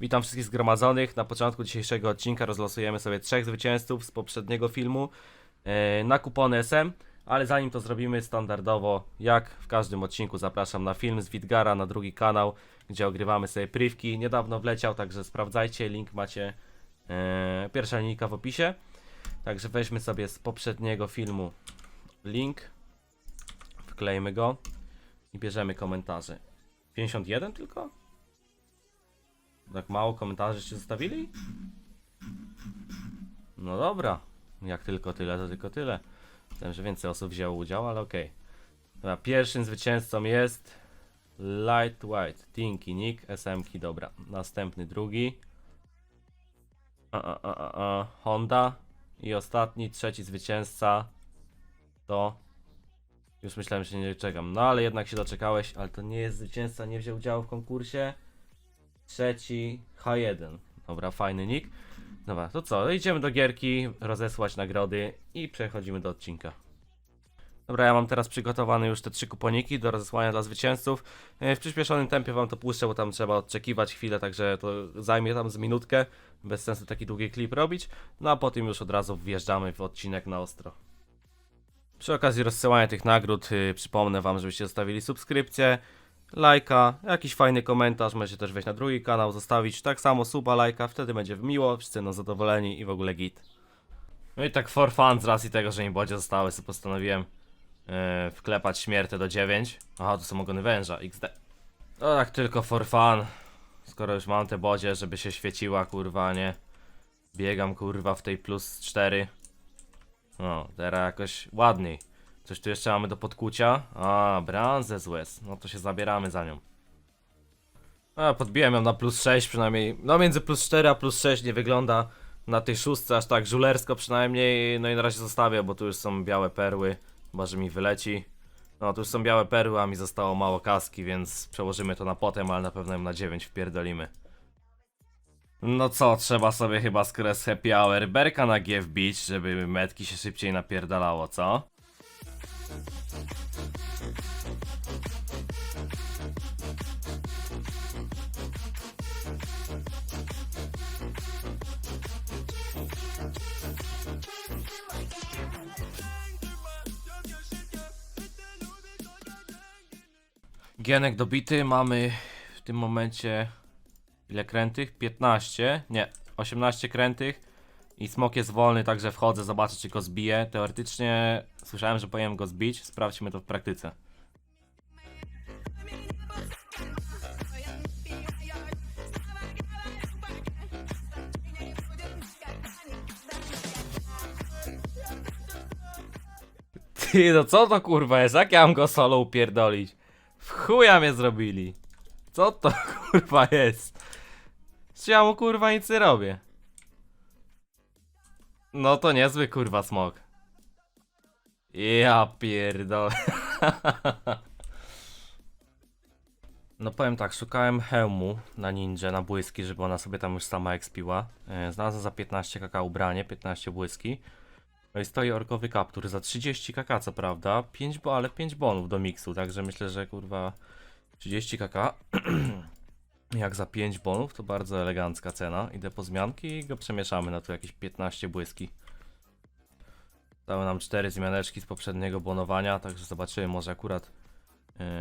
Witam wszystkich zgromadzonych. Na początku dzisiejszego odcinka rozlosujemy sobie trzech zwycięzców z poprzedniego filmu e, na kupony SM, ale zanim to zrobimy standardowo, jak w każdym odcinku zapraszam na film z Widgara na drugi kanał, gdzie ogrywamy sobie privki. Niedawno wleciał, także sprawdzajcie, link macie, e, pierwsza linijka w opisie. Także weźmy sobie z poprzedniego filmu link, wklejmy go i bierzemy komentarze. 51 tylko? Tak mało komentarzy się zostawili? No dobra. Jak tylko tyle, to tylko tyle. Myślałem, że więcej osób wzięło udział, ale okej. Dobra, pierwszym zwycięzcą jest Light White, Tinky, Nick, SMki, dobra. Następny drugi. A, a, a, a. Honda. I ostatni, trzeci zwycięzca to... Już myślałem, że nie czekam. No ale jednak się doczekałeś, ale to nie jest zwycięzca, nie wziął udziału w konkursie. Trzeci H1. Dobra, fajny nick. Dobra, to co? Idziemy do gierki, rozesłać nagrody i przechodzimy do odcinka. Dobra, ja mam teraz przygotowane już te trzy kuponiki do rozesłania dla zwycięzców. E, W przyspieszonym tempie wam to puszczę, bo tam trzeba odczekiwać chwilę, także to zajmie tam z minutkę. Bez sensu taki długi klip robić. No a potem już od razu wjeżdżamy w odcinek na ostro. Przy okazji rozsyłania tych nagród yy, przypomnę wam, żebyście zostawili subskrypcję, lajka, jakiś fajny komentarz, możecie też wejść na drugi kanał, zostawić tak samo suba, lajka, wtedy będzie miło, wszyscy będą zadowoleni i w ogóle git. No i tak for fun z racji tego, że im bodzie zostały, sobie postanowiłem yy, wklepać śmiertę do 9. Aha, to są ogony węża, XD. No tak tylko for fun, skoro już mam te bodzie, żeby się świeciła, kurwa, nie? Biegam, kurwa, w tej plus 4. No, teraz jakoś ładniej. Coś tu jeszcze mamy do podkucia. A, Branzę z łez. No to się zabieramy za nią. A, podbiłem ją na plus 6 przynajmniej. No między plus 4 a plus 6 nie wygląda na tej szóstce aż tak żulersko przynajmniej. No i na razie zostawię, bo tu już są białe perły. Chyba, że mi wyleci. No, tu już są białe perły, a mi zostało mało kaski, więc przełożymy to na potem, ale na pewno ją na 9 wpierdolimy. No co, trzeba sobie chyba skres happy hour berka na G wbić, żeby metki się szybciej napierdalało, co? Gienek dobity, mamy w tym momencie ile krętych? 15, nie, 18 krętych i smok jest wolny, także wchodzę, zobaczę czy go zbiję. Teoretycznie słyszałem, że powinienem go zbić, sprawdźmy to w praktyce. Ty, no co to kurwa jest? Jak ja mam go solo upierdolić? W chuja mnie zrobili. Co to kurwa jest? Czy ja mu kurwa nic nie robię? No to niezły kurwa smok. Ja pierdolę. No powiem tak, szukałem hełmu na ninja, na błyski, żeby ona sobie tam już sama expiła. E, Znalazłem za 15 kk ubranie, 15 błyski. No i stoi orkowy kaptur za 30 kk co prawda, 5 bo, ale 5 bonów do miksu, także myślę, że kurwa 30 kk. Jak za 5 bonów, to bardzo elegancka cena. Idę po zmianki i go przemieszamy na tu jakieś 15 błyski. Dały nam 4 zmianeczki z poprzedniego bonowania, także zobaczymy, może akurat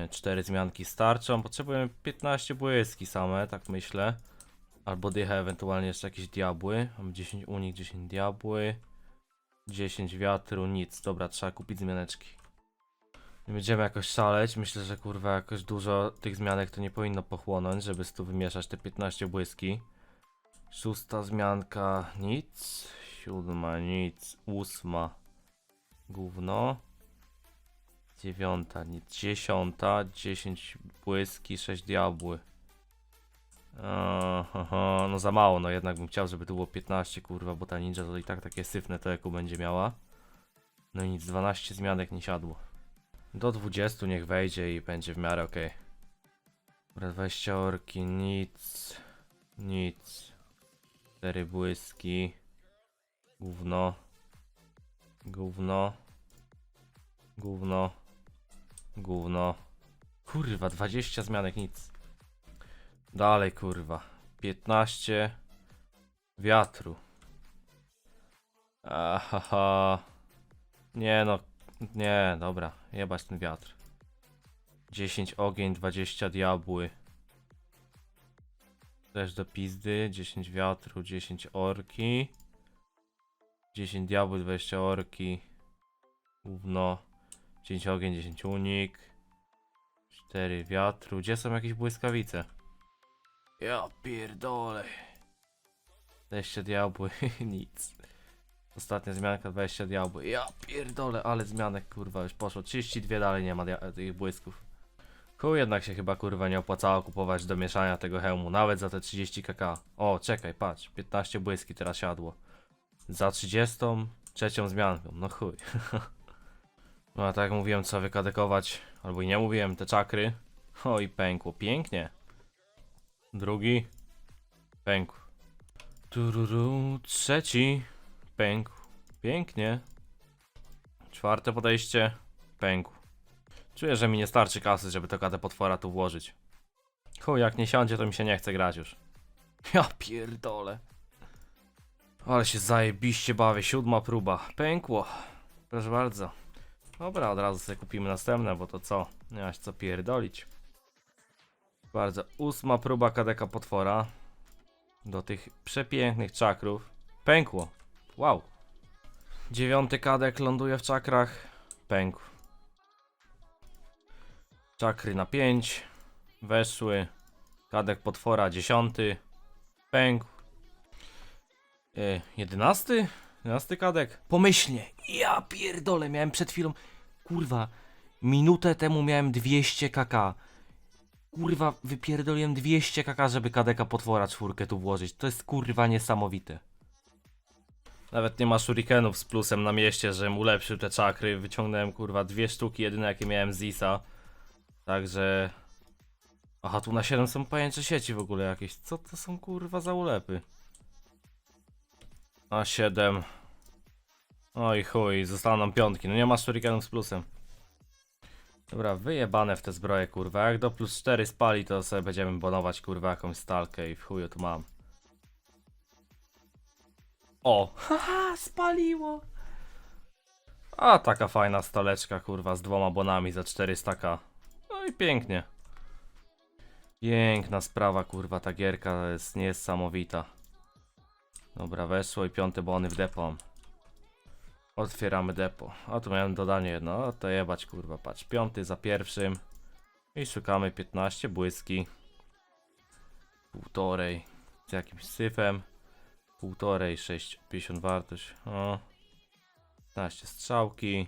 4 zmianki starczą. Potrzebujemy 15 błyski same, tak myślę. Albo dycha, ewentualnie jeszcze jakieś diabły. Mam 10 unik, 10 diabły. 10 wiatru, nic. Dobra, trzeba kupić zmianeczki. Nie będziemy jakoś szaleć. Myślę, że kurwa jakoś dużo tych zmianek to nie powinno pochłonąć, żeby z tu wymieszać te 15 błyski. Szósta zmianka, nic. Siódma, nic. Ósma, gówno. Dziewiąta, nic. Dziesiąta, 10 błyski, 6 diabły. Aha, no za mało, no jednak bym chciał, żeby tu było 15, kurwa, bo ta ninja to i tak takie syfne to jaku będzie miała. No i nic, 12 zmianek nie siadło. Do 20 niech wejdzie i będzie w miarę okej. Dobra, 20 orki, nic, nic. 4 błyski. Gówno. Gówno. Gówno. Gówno. Kurwa, 20 zmianek, nic. Dalej, kurwa. 15 wiatru. Ahaha. Nie no, nie, dobra, jebać ten wiatr. 10 ogień, 20 diabły. Też do pizdy, 10 wiatru, 10 orki. 10 diabły, 20 orki. Gówno. 10 ogień, 10 unik. 4 wiatru. Gdzie są jakieś błyskawice? Ja pierdolę. 20 diabły, nic. Ostatnia zmianka 20 diabły. Ja pierdolę, ale zmianek kurwa już poszło. 32 dalej nie ma tych błysków. Chuj jednak się chyba kurwa nie opłacało kupować do mieszania tego hełmu, nawet za te 30 kk. O, czekaj, patrz, 15 błyski teraz siadło. Za 30 trzecią zmianką, no chuj. no a tak jak mówiłem, trzeba wykadekować, albo i nie mówiłem, te czakry. O i pękło, pięknie. Drugi. Pękł. Tururu, trzeci. Pękł. Pięknie. Czwarte podejście. Pękł. Czuję, że mi nie starczy kasy, żeby to kadę potwora tu włożyć. Chuj, jak nie siądzie, to mi się nie chce grać już. Ja pierdolę. Ale się zajebiście bawię. Siódma próba. Pękło. Proszę bardzo. Dobra, od razu sobie kupimy następne, bo to co? Nie masz co pierdolić. Bardzo. Ósma próba kadeka potwora. Do tych przepięknych czakrów. Pękło. Wow. Dziewiąty kadek ląduje w czakrach. Pękł. Czakry na 5. Weszły. Kadek potwora 10. Pękł. E, 11? 11 kadek. Pomyślnie. Ja pierdolę, miałem przed chwilą. Kurwa. Minutę temu miałem 200 kk. Kurwa, wypierdoliłem 200 kk, żeby kadeka potwora czwórkę tu włożyć. To jest kurwa niesamowite. Nawet nie ma shurikenów z plusem na mieście, żebym ulepszył te czakry. Wyciągnąłem kurwa dwie sztuki, jedyne jakie miałem z Isa. Także... Aha, tu na 7 są pajęcze sieci w ogóle jakieś. Co to są kurwa za ulepy? A 7. Oj chuj, zostaną nam piątki. No nie ma shurikenów z plusem. Dobra, wyjebane w te zbroje kurwa. Jak do plus 4 spali, to sobie będziemy bonować kurwa jakąś stalkę i w chuju tu mam. O! Haha, spaliło! A taka fajna stoleczka kurwa z dwoma bonami za 400k. No i pięknie. Piękna sprawa kurwa, ta gierka jest niesamowita. Dobra, weszło i piąte bony w depo. Otwieramy depo. A tu miałem dodanie jedno. O, to jebać kurwa, patrz. Piąty za pierwszym. I szukamy 15 błyski. Półtorej. Z jakimś syfem. Półtorej, 6, 50 wartość. O. 15 strzałki.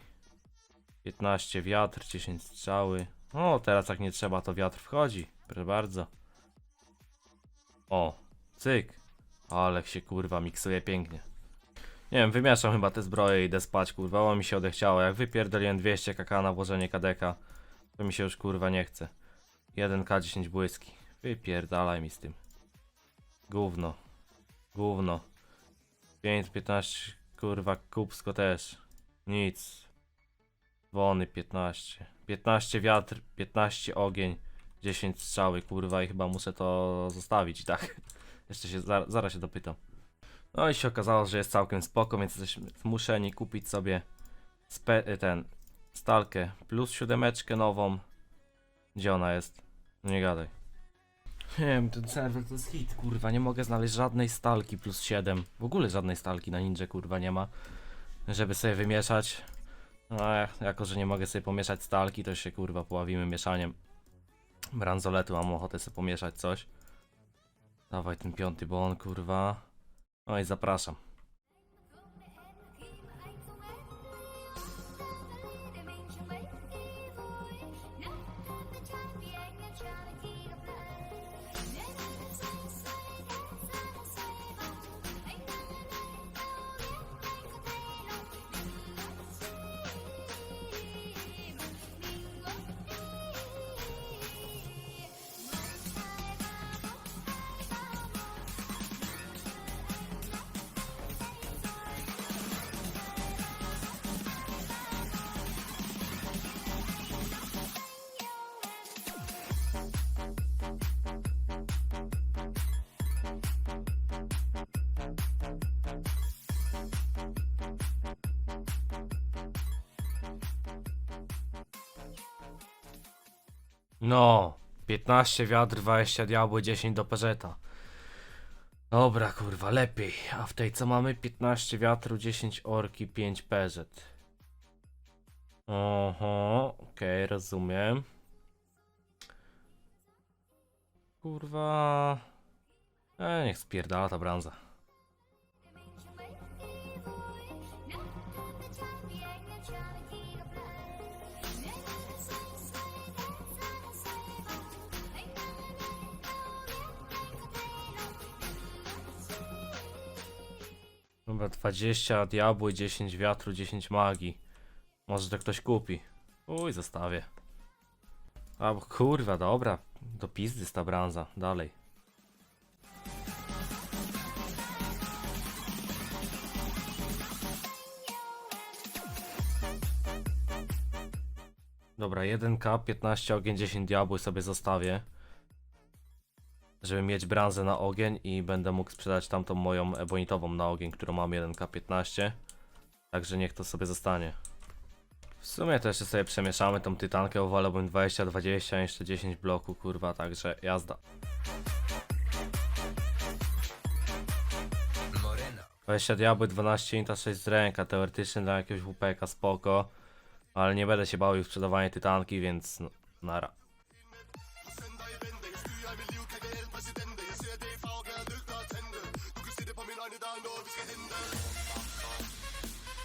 15 wiatr, 10 strzały. O, teraz jak nie trzeba, to wiatr wchodzi. Proszę bardzo. O, cyk. Ale się kurwa miksuje pięknie. Nie wiem, wymieszam chyba te zbroje i idę spać, kurwa, bo mi się odechciało. Jak wypierdoliłem 200 kk na włożenie kadeka, to mi się już kurwa nie chce. 1k 10 błyski. Wypierdalaj mi z tym. Gówno. Gówno. 515 kurwa kupsko też. Nic. Wony 15. 15 wiatr, 15 ogień, 10 strzały kurwa i chyba muszę to zostawić, tak? Jeszcze się za, zaraz się dopytam. No i się okazało, że jest całkiem spoko, więc jesteśmy zmuszeni kupić sobie y, ten stalkę plus siódemeczkę nową. Gdzie ona jest? Nie gadaj. Nie wiem, ten serwer to jest hit, kurwa, nie mogę znaleźć żadnej stalki plus 7. W ogóle żadnej stalki na ninja, kurwa, nie ma. Żeby sobie wymieszać. No, jako, że nie mogę sobie pomieszać stalki, to się, kurwa, poławimy mieszaniem bransoletu. Mam ochotę sobie pomieszać coś. Dawaj ten piąty bon, kurwa. No i zapraszam. No, 15 wiatr, 20 diabły, 10 do peżeta. Dobra, kurwa, lepiej. A w tej co mamy? 15 wiatru, 10 orki, 5 peżet. Oho, okej, rozumiem. Kurwa. E, niech spierdala ta branza. Dobra, 20 diabły, 10 wiatru, 10 magii. Może to ktoś kupi. Uj, zostawię. A bo kurwa, dobra. Do pizdy z ta branza. Dalej. Dobra, 1k, 15 ogień, 10 diabły sobie zostawię. Żeby mieć branżę na ogień i będę mógł sprzedać tamtą moją ebonitową na ogień, którą mam 1k15. Także niech to sobie zostanie. W sumie to jeszcze sobie przemieszamy tą tytankę, wolałbym 20-20, jeszcze 10 bloku, kurwa, także jazda. 20 diabły, 12 inta, 6 z ręka, teoretycznie dla jakiegoś WPK spoko. Ale nie będę się bał już sprzedawania tytanki, więc no, nara. Präsidente. Jetzt der DV, der Lügner Tende. Du gibst dir die Pamela, eine Dando, bis gehindert.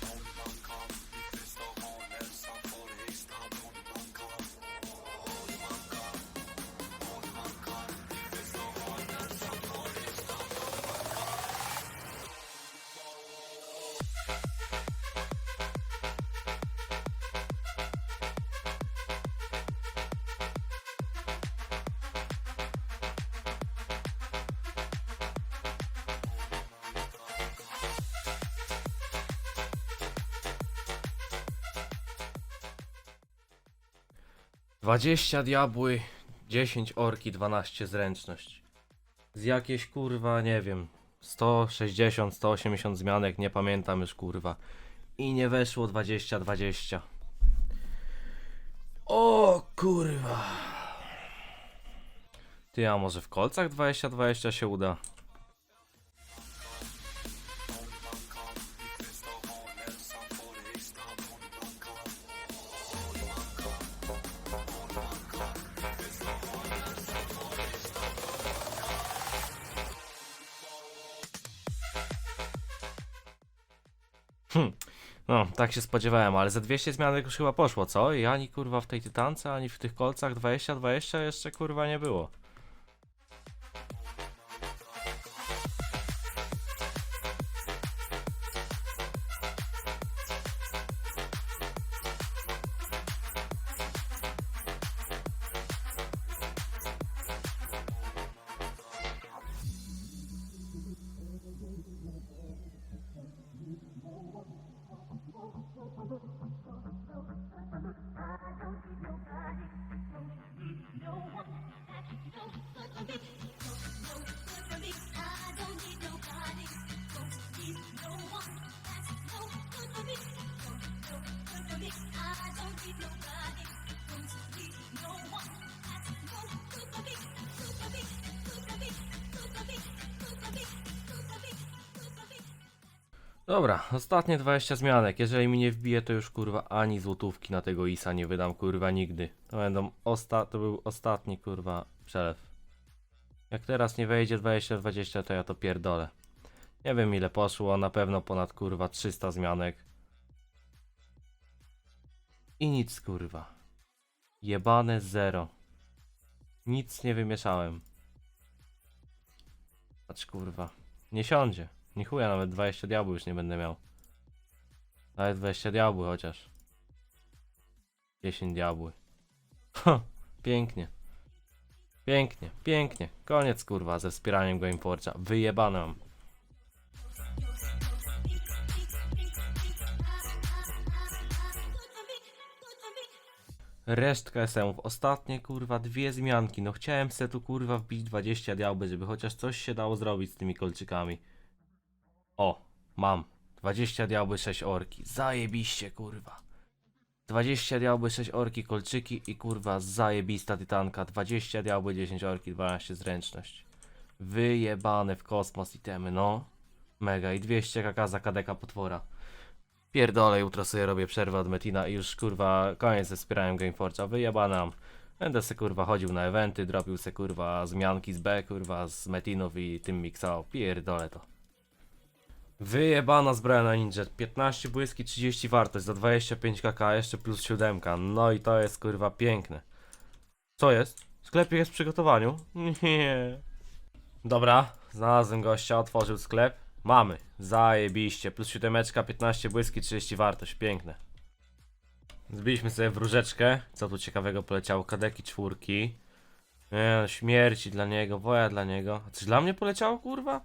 Bangkok, Bangkok. Dwadzieścia diabły, 10 orki, 12 zręczność. Z jakieś kurwa, nie wiem, 160, 180 zmianek, nie pamiętam już kurwa. I nie weszło 20-20. O kurwa. Ty, a może w kolcach 20-20 się uda? Tak się spodziewałem, ale ze 200 zmianek już chyba poszło, co? I ani kurwa w tej tytance, ani w tych kolcach 20-20 jeszcze kurwa nie było. Dobra, ostatnie 20 zmianek. Jeżeli mi nie wbije, to już kurwa ani złotówki na tego ISA nie wydam kurwa nigdy. To będą osta to był ostatni kurwa przelew. Jak teraz nie wejdzie 20-20, to ja to pierdolę. Nie wiem ile poszło, na pewno ponad kurwa 300 zmianek. I nic kurwa. Jebane zero. Nic nie wymieszałem. Patrz kurwa. Nie siądzie. Nie chuja, nawet 20 diabłów już nie będę miał. Nawet 20 diabły chociaż. 10 diabły. Pięknie. Pięknie, pięknie. Koniec kurwa ze wspieraniem Game Forge'a. Wyjebane mam. Resztka SM-ów. Ostatnie kurwa dwie zmianki. No chciałem se tu kurwa wbić 20 diabły, żeby chociaż coś się dało zrobić z tymi kolczykami. O, mam. 20 diabły, 6 orki. Zajebiście, kurwa. 20 diabły, 6 orki, kolczyki i kurwa zajebista tytanka. 20 diabły, 10 orki, 12 zręczność. Wyjebane w kosmos itemy, no. Mega i 200 kk za kadeka potwora. Pierdolę, jutro sobie robię przerwę od Metina i już kurwa koniec ze wspieraniem Gameforge'a. Wyjebane mam. Będę se kurwa chodził na eventy, dropił se kurwa zmianki z B, kurwa z Metinów i tym miksał. Pierdolę to. Wyjebana zbroja na ninja. 15 błyski, 30 wartość za 25 kk, jeszcze plus 7. No i to jest kurwa piękne. Co jest? Sklepik jest w przygotowaniu? Nie. Dobra, znalazłem gościa, otworzył sklep. Mamy. Zajebiście. Plus 7, 15 błyski, 30 wartość. Piękne. Zbiliśmy sobie wróżeczkę. Co tu ciekawego poleciało? Kadeki czwórki. Nie, śmierci dla niego, woja dla niego. A coś dla mnie poleciało, kurwa?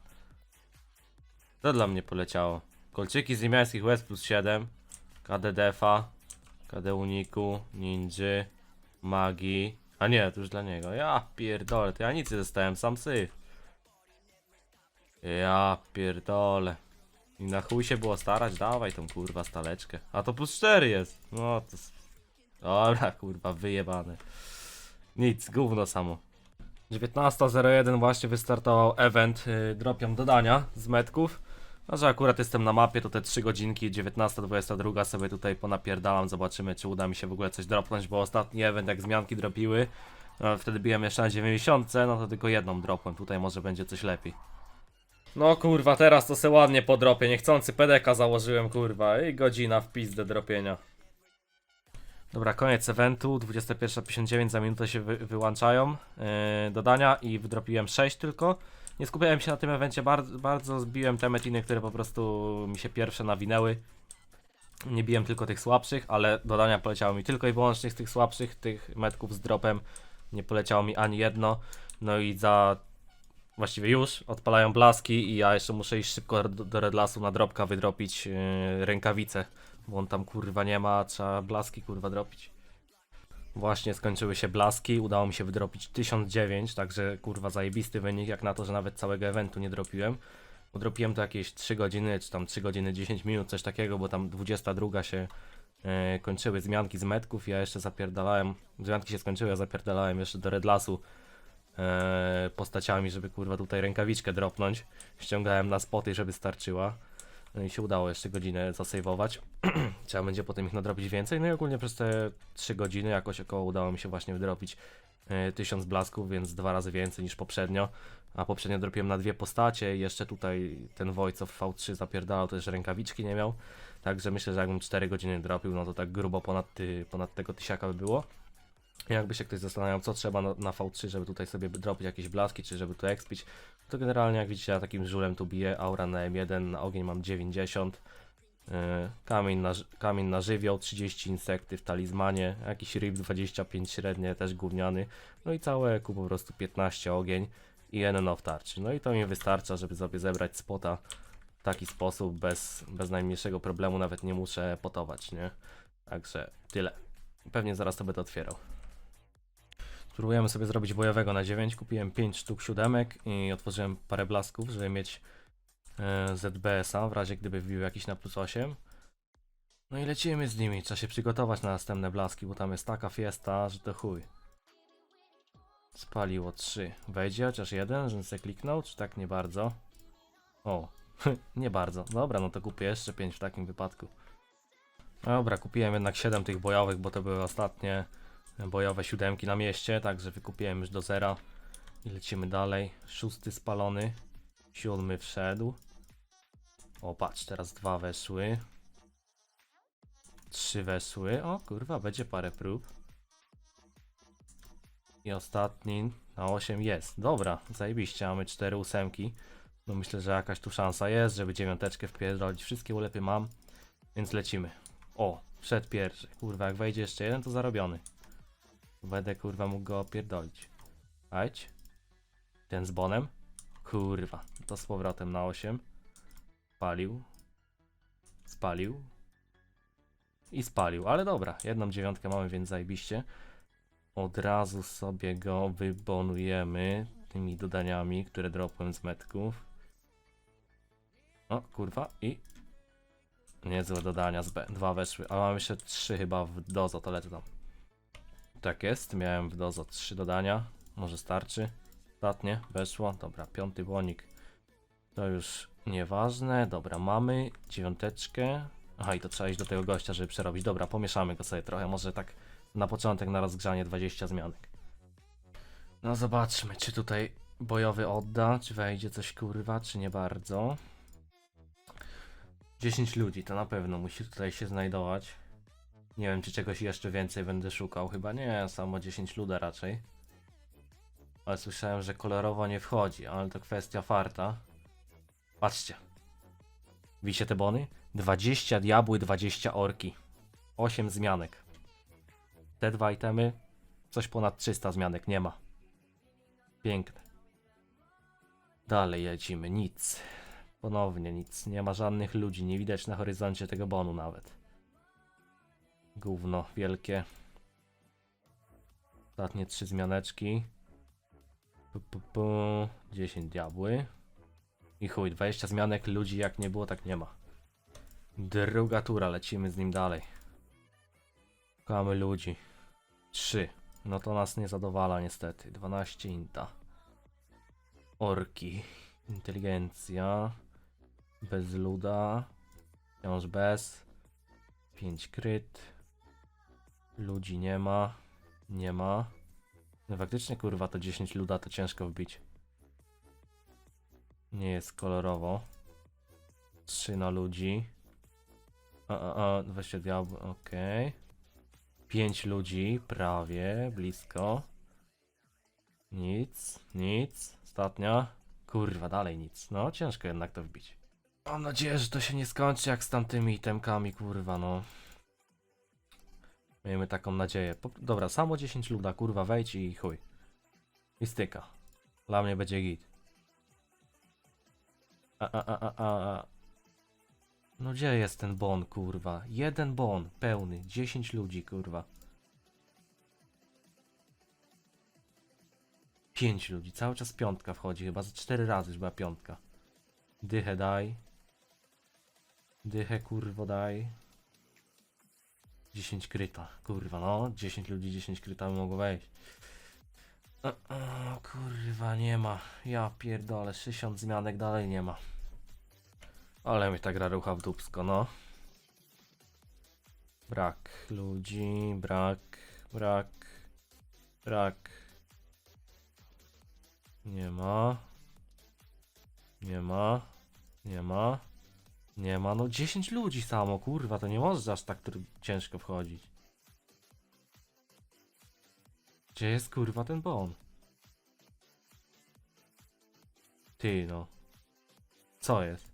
Co dla mnie poleciało? Kolczyki z niemiańskich łez plus 7. KD Defa. KD Uniku. Ninja. Magii. A nie, to już dla niego. Ja pierdolę, to ja nic nie dostałem, sam syf. Ja pierdolę. I na chuj się było starać, dawaj tą kurwa staleczkę. A to plus 4 jest. No to... Dobra, kurwa, wyjebane. Nic, gówno samo. 19.01 właśnie wystartował event, yy, dropią dodania z metków. No, że akurat jestem na mapie, to te 3 godzinki, 19.22 sobie tutaj ponapierdalam, zobaczymy czy uda mi się w ogóle coś dropnąć, bo ostatni event jak zmianki dropiły, no, wtedy biłem jeszcze na 90, no to tylko jedną dropłem, tutaj może będzie coś lepiej. No kurwa, teraz to se ładnie po dropie, niechcący PDK założyłem kurwa i godzina w pizdę dropienia. Dobra, koniec eventu, 21.59, za minutę się wy wyłączają yy, dodania i wydropiłem 6 tylko. Nie skupiałem się na tym evencie, bardzo, bardzo zbiłem te metiny, które po prostu mi się pierwsze nawinęły. Nie biłem tylko tych słabszych, ale dodania poleciało mi tylko i wyłącznie z tych słabszych, tych metków z dropem. Nie poleciało mi ani jedno. No i za właściwie już odpalają blaski i ja jeszcze muszę iść szybko do, Redlasu na dropka wydropić yy, rękawice, bo on tam kurwa nie ma, trzeba blaski kurwa dropić. Właśnie skończyły się blaski, udało mi się wydropić 1009, także kurwa zajebisty wynik, jak na to, że nawet całego eventu nie dropiłem. Bo dropiłem to jakieś 3 godziny, czy tam 3 godziny 10 minut, coś takiego, bo tam 22 się e, kończyły zmianki z metków, ja jeszcze zapierdalałem, zmianki się skończyły, ja zapierdalałem jeszcze do Redlasu e, postaciami, żeby kurwa tutaj rękawiczkę dropnąć. Ściągałem na spoty, żeby starczyła. No i się udało jeszcze godzinę zasejwować. Trzeba będzie potem ich nadrobić więcej. No i ogólnie przez te 3 godziny jakoś około udało mi się właśnie wydropić e, 1000 blasków, więc dwa razy więcej niż poprzednio. A poprzednio dropiłem na dwie postacie i jeszcze tutaj ten Wojco w V3 zapierdalał, jeszcze rękawiczki nie miał. Także myślę, że jakbym 4 godziny dropił, no to tak grubo ponad, ponad tego tysiaka by było. Jakby się ktoś zastanawiał, co trzeba na, na V3, żeby tutaj sobie dropić jakieś blaski, czy żeby tu expić, to generalnie jak widzicie, ja takim żulem tu biję, aura na M1, na ogień mam 90, yy, kamień, na, kamień na żywioł, 30 insekty w talizmanie, jakiś rib 25 średnie, też gówniany, no i całe ku po prostu 15 ogień i NNO w tarczy. No i to mi wystarcza, żeby sobie zebrać spota w taki sposób, bez, bez najmniejszego problemu, nawet nie muszę potować, nie? Także tyle. Pewnie zaraz to będę otwierał. Spróbujemy sobie zrobić bojowego na 9. Kupiłem 5 sztuk siódemek i otworzyłem parę blasków, żeby mieć e, ZBS-a w razie gdyby wbił jakiś na plus 8. No i lecimy z nimi. Trzeba się przygotować na następne blaski, bo tam jest taka fiesta, że to chuj. Spaliło 3. Wejdzie chociaż jeden, żebym sobie kliknął, czy tak nie bardzo? O, nie bardzo. Dobra, no to kupię jeszcze 5 w takim wypadku. Dobra, kupiłem jednak 7 tych bojowych, bo to były ostatnie bojowe siódemki na mieście, także wykupiłem już do zera i lecimy dalej. Szósty spalony, siódmy wszedł. O, patrz, teraz dwa weszły. Trzy weszły. O, kurwa, będzie parę prób. I ostatni na 8 jest. Dobra, zajebiście, mamy cztery ósemki. No myślę, że jakaś tu szansa jest, żeby dziewiąteczkę wpierdolić. Wszystkie ulepy mam, więc lecimy. O, wszedł pierwszy. Kurwa, jak wejdzie jeszcze jeden, to zarobiony. Będę kurwa mógł go opierdolić. Ajdź. Ten z bonem. Kurwa. To z powrotem na 8. Spalił. Spalił. I spalił. Ale dobra. Jedną dziewiątkę mamy, więc zajebiście. Od razu sobie go wybonujemy tymi dodaniami, które dropłem z metków. O, kurwa. I Niezłe dodania z B. Dwa weszły, a mam jeszcze trzy chyba w dozo, to lecę tam. Tak jest, miałem w dozo trzy dodania. Może starczy. Ostatnie weszło. Dobra, piąty błonik. To już nieważne. Dobra, mamy dziewiąteczkę. Aha, i to trzeba iść do tego gościa, żeby przerobić. Dobra, pomieszamy go sobie trochę. Może tak na początek na rozgrzanie 20 zmianek. No zobaczmy, czy tutaj bojowy odda, czy wejdzie coś kurwa, czy nie bardzo. 10 ludzi to na pewno musi tutaj się znajdować. Nie wiem, czy czegoś jeszcze więcej będę szukał. Chyba nie, samo 10 luda raczej. Ale słyszałem, że kolorowo nie wchodzi, ale to kwestia farta. Patrzcie. Widzicie te bony? 20 diabły, 20 orki. 8 zmianek. Te dwa itemy, coś ponad 300 zmianek, nie ma. Piękne. Dalej lecimy, nic. Ponownie nic, nie ma żadnych ludzi, nie widać na horyzoncie tego bonu nawet. Gówno wielkie. Ostatnie trzy zmianeczki. Pu, pu, pu. 10 diabły. I chuj, 20 zmianek, ludzi jak nie było, tak nie ma. Druga tura, lecimy z nim dalej. Szukamy ludzi. 3. No to nas nie zadowala niestety. 12 inta. Orki. Inteligencja. Bez luda. Wciąż bez. 5 kryt. Ludzi nie ma. Nie ma. No faktycznie kurwa to 10 luda to ciężko wbić. Nie jest kolorowo. 3 na ludzi. A, a, a, 20 diabł, okej. 5 ludzi, prawie, blisko. Nic, nic. Ostatnia. Kurwa, dalej nic. No, ciężko jednak to wbić. Mam nadzieję, że to się nie skończy jak z tamtymi itemkami, kurwa, no. Miejmy taką nadzieję. Po, dobra, samo 10 luda, kurwa, wejdź i chuj. I styka. Dla mnie będzie git. A, a, a, a, a. No gdzie jest ten bon, kurwa? Jeden bon, pełny, 10 ludzi, kurwa. 5 ludzi, cały czas piątka wchodzi, chyba za 4 razy już była piątka. Dychę daj. Dychę kurwo daj. 10 kryta, kurwa no, 10 ludzi, 10 kryta by mogło wejść. O, o, kurwa, nie ma. Ja pierdolę, 60 zmianek dalej nie ma. Ale mi ta gra rucha w dupsko, no. Brak ludzi, brak, brak, brak. Nie ma. Nie ma. Nie ma. Nie ma. No 10 ludzi samo, kurwa, to nie może aż tak ciężko wchodzić. Gdzie jest kurwa ten bon? Ty no. Co jest?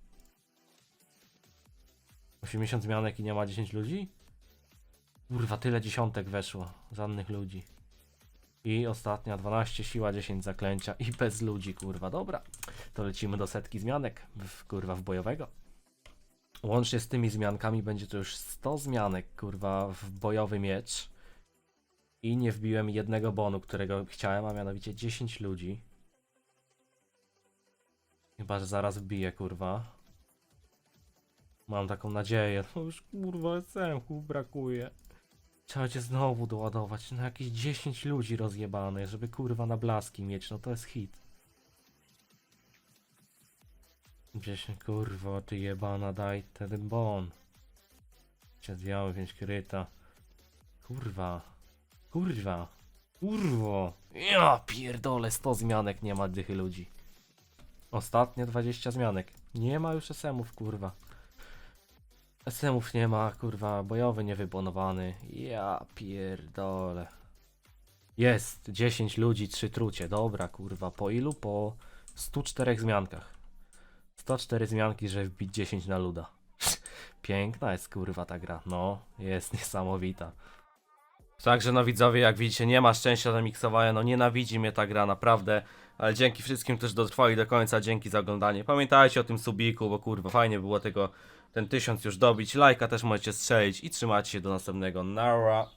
80 zmianek i nie ma 10 ludzi? Kurwa, tyle dziesiątek weszło. Żadnych ludzi. I ostatnia 12 siła, 10 zaklęcia i bez ludzi, kurwa. Dobra, to lecimy do setki zmianek, w, kurwa, w bojowego. Łącznie z tymi zmiankami będzie to już 100 zmianek, kurwa, w bojowy miecz. I nie wbiłem jednego bonu, którego chciałem, a mianowicie 10 ludzi. Chyba, że zaraz wbiję, kurwa. Mam taką nadzieję. No już kurwa SM brakuje. Trzeba cię znowu doładować. No jakieś 10 ludzi rozjebane, żeby kurwa na blaski mieć. No to jest hit. 10 kurwa, ty jebana daj ten bon. Cię zwiały 5 kryta. Kurwa. Kurwa. Kurwo. Ja pierdolę 100 zmianek nie ma dychy ludzi. Ostatnie 20 zmianek. Nie ma już SM-ów kurwa. SM-ów nie ma, kurwa, bojowy niewybonowany. Ja pierdolę. Jest, 10 ludzi, 3 trucie. Dobra, kurwa, po ilu? Po 104 zmiankach. 104 zmianki, żeby wbić 10 na luda. Piękna jest, kurwa, ta gra. No, jest niesamowita. Także no widzowie, jak widzicie, nie ma szczęścia do miksowania, no nienawidzi mnie ta gra, naprawdę. Ale dzięki wszystkim, którzy dotrwali do końca, dzięki za oglądanie. Pamiętajcie o tym subiku, bo kurwa, fajnie było tego, ten tysiąc już dobić. Lajka też możecie strzelić i trzymajcie się do następnego. Nara.